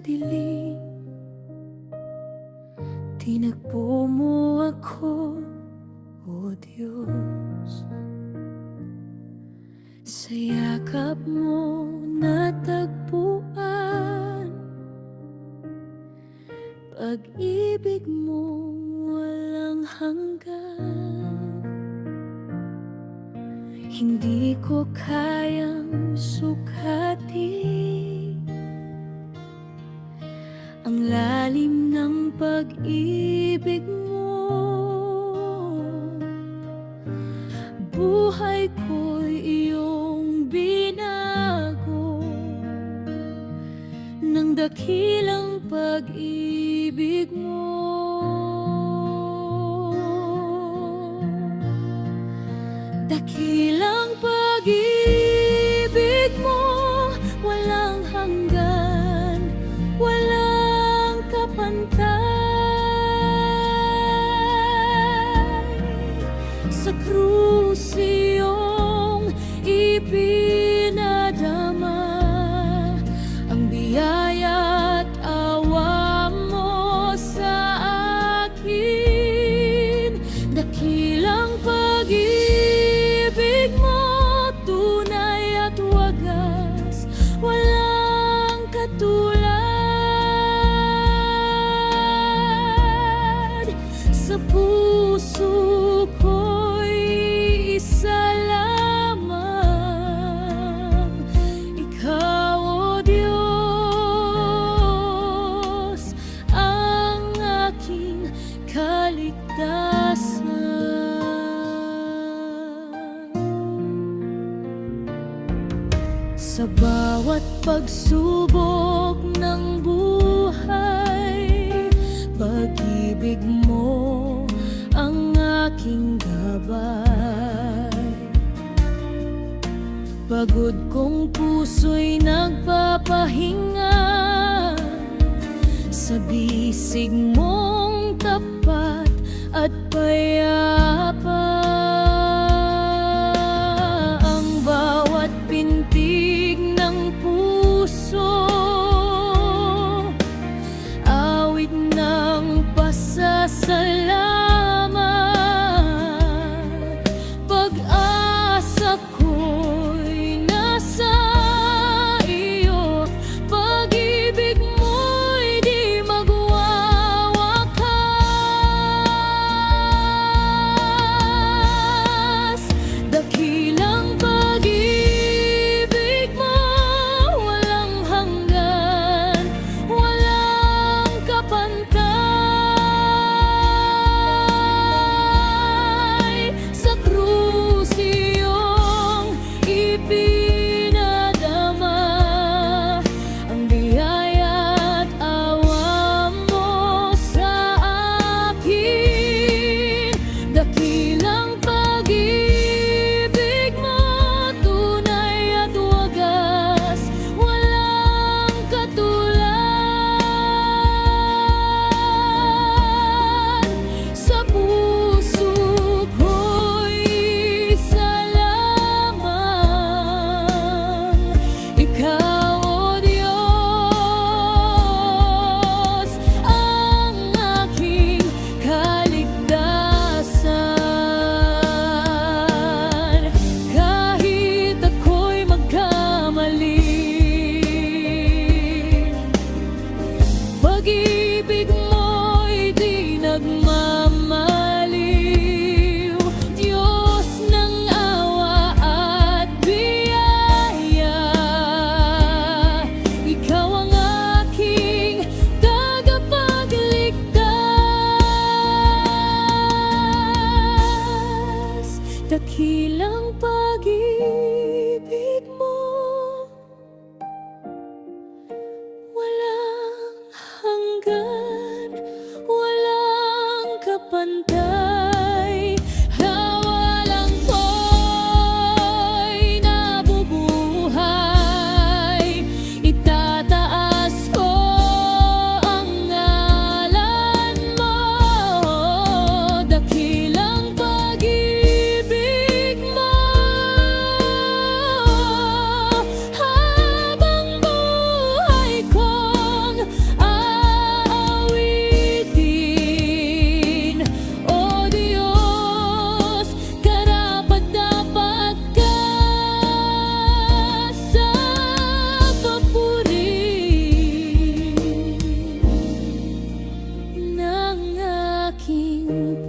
dilim Tinagpo mo ako, O Diyos. Sa yakap mo natagpuan Pag-ibig mo walang hanggan. Hindi ko kayang Buhay ko'y iyong binago. Ng dakilang pag-ibig mo. Dakilang pag-ibig mo. Walang hanggan. Walang kapantay puso ko'y Ikaw, O Ang aking kaligtasan. Sa bawat pagsubok ng buhay aking gabay. Pagod kong puso'y nagpapahinga. Sa bisig mong tapat at payapa Dakilang 听。